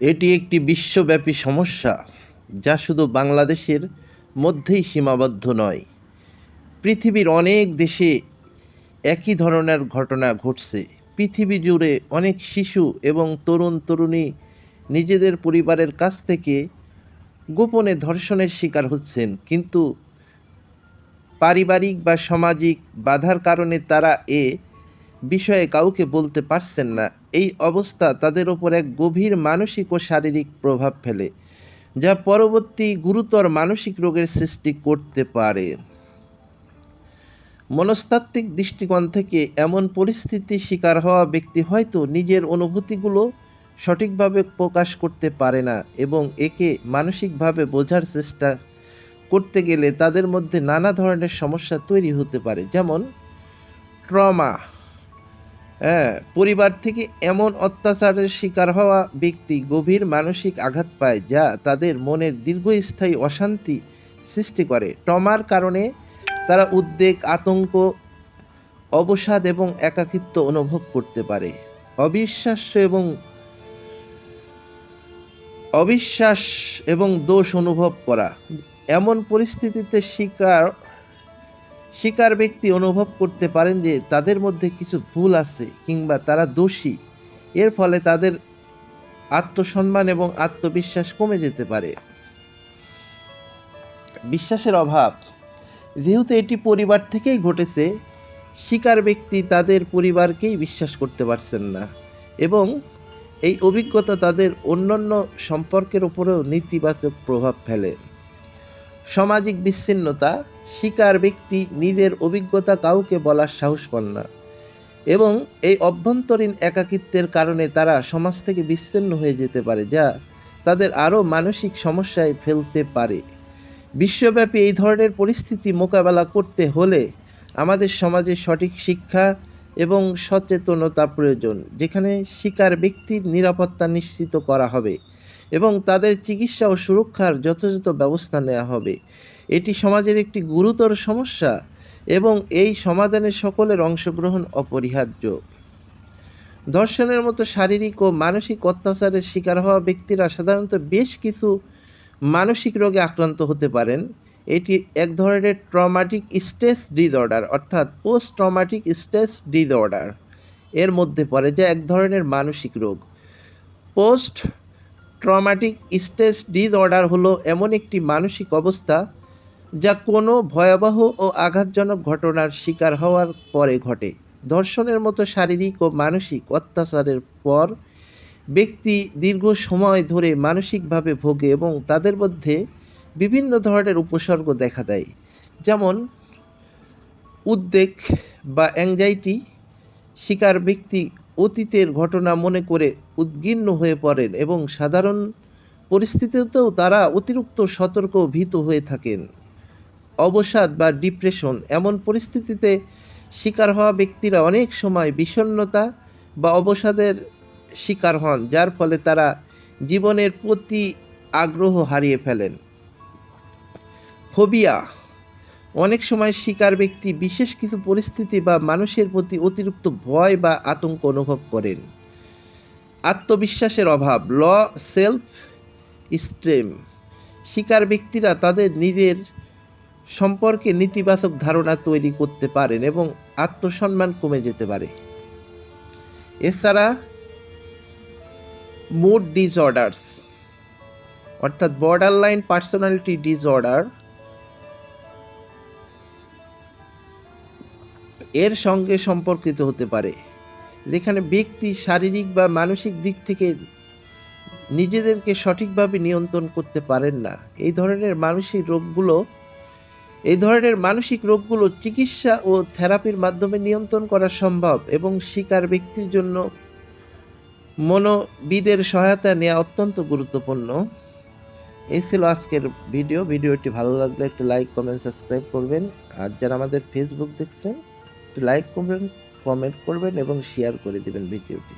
এটি একটি বিশ্বব্যাপী সমস্যা, যা শুধু বাংলাদেশের মধ্যেই সীমাবদ্ধ নয়, পৃথিবীর অনেক দেশে একই ধরনের ঘটনা ঘটছে। পৃথিবী জুড়ে অনেক শিশু এবং তরুণ তরুণী নিজেদের পরিবারের কাছ থেকে গোপনে ধর্ষণের শিকার হচ্ছেন, কিন্তু পারিবারিক বা সামাজিক বাধার কারণে তারা এ বিষয়ে কাউকে বলতে পারছেন না। এই অবস্থা তাদের ওপর এক গভীর মানসিক ও শারীরিক প্রভাব ফেলে, যা পরবর্তী গুরুতর মানসিক রোগের সৃষ্টি করতে পারে। মনস্তাত্ত্বিক দৃষ্টিকোণ থেকে এমন পরিস্থিতির শিকার হওয়া ব্যক্তি হয়তো নিজের অনুভূতিগুলো সঠিকভাবে প্রকাশ করতে পারে না এবং একে মানসিকভাবে বোঝার চেষ্টা করতে গেলে তাদের মধ্যে নানা ধরনের সমস্যা তৈরি হতে পারে, যেমন ট্রমা। পরিবার থেকে এমন অত্যাচারের শিকার হওয়া ব্যক্তি গভীর মানসিক আঘাত পায় যা তাদের মনের দীর্ঘস্থায়ী অশান্তি সৃষ্টি করে। টমার কারণে তারা উদ্বেগ, আতঙ্ক, অবসাদ এবং একাকিত্ব অনুভব করতে পারে। অবিশ্বাস্য এবং অবিশ্বাস এবং দোষ অনুভব করা। এমন পরিস্থিতিতে শিকার শিকার ব্যক্তি অনুভব করতে পারেন যে তাদের মধ্যে কিছু ভুল আছে কিংবা তারা দোষী। এর ফলে তাদের আত্মসম্মান এবং আত্মবিশ্বাস কমে যেতে পারে। বিশ্বাসের অভাব। যেহেতু এটি পরিবার থেকেই ঘটেছে, শিকার ব্যক্তি তাদের পরিবারকেই বিশ্বাস করতে পারছেন না এবং এই অভিজ্ঞতা তাদের অন্যান্য সম্পর্কের উপরেও নেতিবাচক প্রভাব ফেলে। সামাজিক বিচ্ছিন্নতা শিকার ব্যক্তি নিজের অভিজ্ঞতা কাউকে বলার সাহস পান না। এবং এই অভ্যন্তরীণ একাকিত্বের কারণে তারা সমাজ থেকে বিচ্ছিন্ন হয়ে যেতে পারে, যা তাদের আরও মানসিক সমস্যায় ফেলতে পারে। বিশ্বব্যাপী এই ধরনের পরিস্থিতি মোকাবেলা করতে হলে আমাদের সমাজে সঠিক শিক্ষা এবং সচেতনতা প্রয়োজন, যেখানে শিকার ব্যক্তির নিরাপত্তা নিশ্চিত করা হবে এবং তাদের চিকিৎসা ও সুরক্ষার যথাযথ ব্যবস্থা নেওয়া হবে। এটি সমাজের একটি গুরুতর সমস্যা এবং এই সমাধানে সকলের অংশগ্রহণ অপরিহার্য। ধর্ষণের মতো শারীরিক ও মানসিক অত্যাচারের শিকার হওয়া ব্যক্তিরা সাধারণত বেশ কিছু মানসিক রোগে আক্রান্ত হতে পারেন। এটি এক ধরনের ট্রমাটিক স্ট্রেস ডিসঅর্ডার অর্থাৎ পোস্ট ট্রমাটিক স্ট্রেস ডিসঅর্ডার। এর মধ্যে পড়ে যা এক ধরনের মানসিক রোগ। পোস্ট ট্রমাটিক স্ট্রেস ডিসঅর্ডার হলো এমন একটি মানসিক অবস্থা যা কোনো ভয়াবহ ও আঘাতজনক ঘটনার শিকার হওয়ার পরে ঘটে। ধর্ষণের মতো শারীরিক ও মানসিক অত্যাচারের পর ব্যক্তি দীর্ঘ সময় ধরে মানসিকভাবে ভোগে এবং তাদের মধ্যে বিভিন্ন ধরনের উপসর্গ দেখা দেয়। যেমন উদ্বেগ বা অ্যাংজাইটি শিকার ব্যক্তি অতীতের ঘটনা মনে করে উদ্গীর্ণ হয়ে পড়েন এবং সাধারণ পরিস্থিতিতেও তারা অতিরিক্ত সতর্ক ভীত হয়ে থাকেন। অবসাদ বা ডিপ্রেশন এমন পরিস্থিতিতে শিকার হওয়া ব্যক্তিরা অনেক সময় বিষণ্ণতা বা অবসাদের শিকার হন, যার ফলে তারা জীবনের প্রতি আগ্রহ হারিয়ে ফেলেন। ফোবিয়া। অনেক সময় শিকার ব্যক্তি বিশেষ কিছু পরিস্থিতি বা মানুষের প্রতি অতিরিক্ত ভয় বা আতঙ্ক অনুভব করেন। আত্মবিশ্বাসের অভাব, ল সেলফ স্ট্রেম শিকার ব্যক্তিরা তাদের নিজের সম্পর্কে নেতিবাচক ধারণা তৈরি করতে পারেন এবং আত্মসম্মান কমে যেতে পারে। এছাড়া মুড ডিসঅর্ডার্স অর্থাৎ বর্ডার লাইন পার্সোনালিটি ডিসঅর্ডার এর সঙ্গে সম্পর্কিত হতে পারে। যেখানে ব্যক্তি শারীরিক বা মানসিক দিক থেকে নিজেদেরকে সঠিকভাবে নিয়ন্ত্রণ করতে পারেন না। এই ধরনের মানসিক রোগগুলো এই ধরনের মানসিক রোগগুলো চিকিৎসা ও থেরাপির মাধ্যমে নিয়ন্ত্রণ করা সম্ভব এবং শিকার ব্যক্তির জন্য মনোবিদের সহায়তা নেওয়া অত্যন্ত গুরুত্বপূর্ণ। এই ছিল আজকের ভিডিও। ভিডিওটি ভালো লাগলে একটু লাইক, কমেন্ট, সাবস্ক্রাইব করবেন। আর যারা আমাদের ফেসবুক দেখছেন, একটু লাইক করবেন, কমেন্ট করবেন এবং শেয়ার করে দেবেন ভিডিওটি।